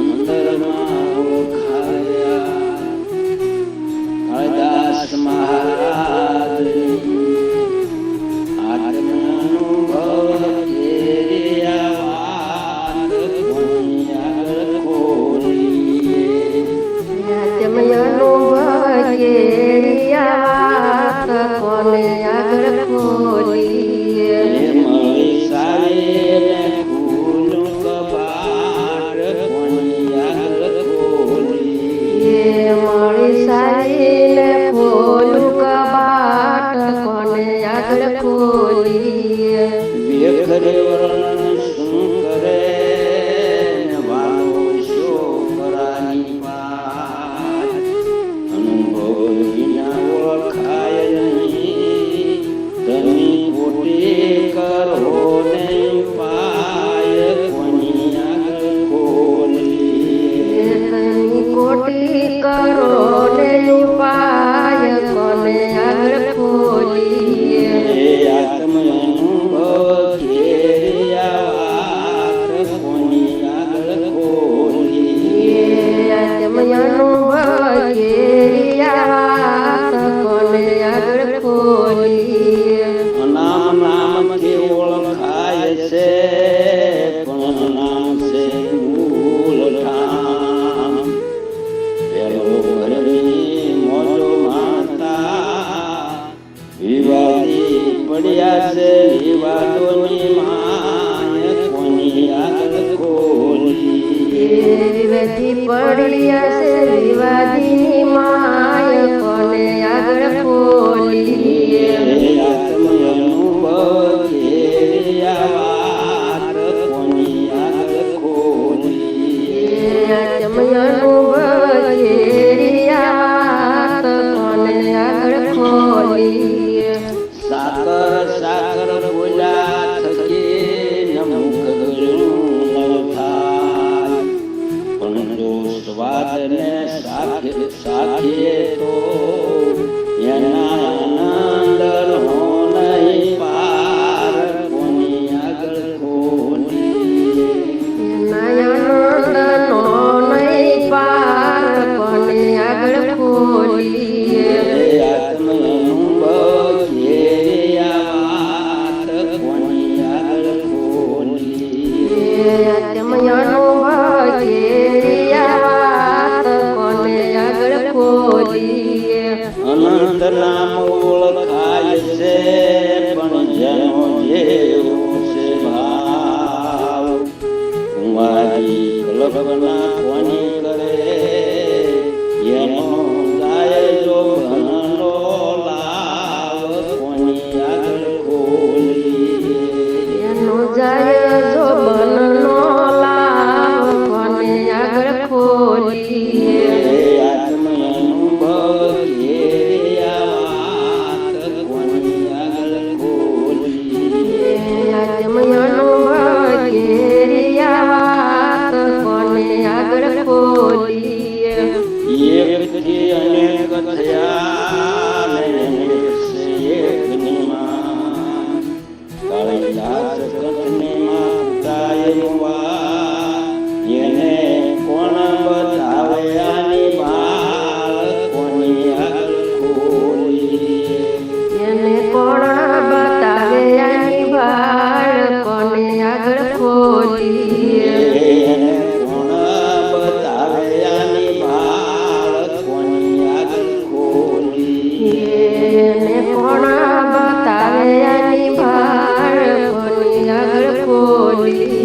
अंतरमा खाया अदास महाराज થાય છે પણ નામ છે મૂળ ઠામ? પેલો હરણી મોટો માતા વિવાદી પડ્યા છે વિવાદોની માય કોની માય કોને આગળ ખોલી સાકર સાકર બોલા થકે નમુખ પણ દોસ્ત વાતને સાખે સાખે અનંત નામ ઓળખાય છે પણ જેનો જેવું છે ભાવ. કુમારી લગ્ન escolher.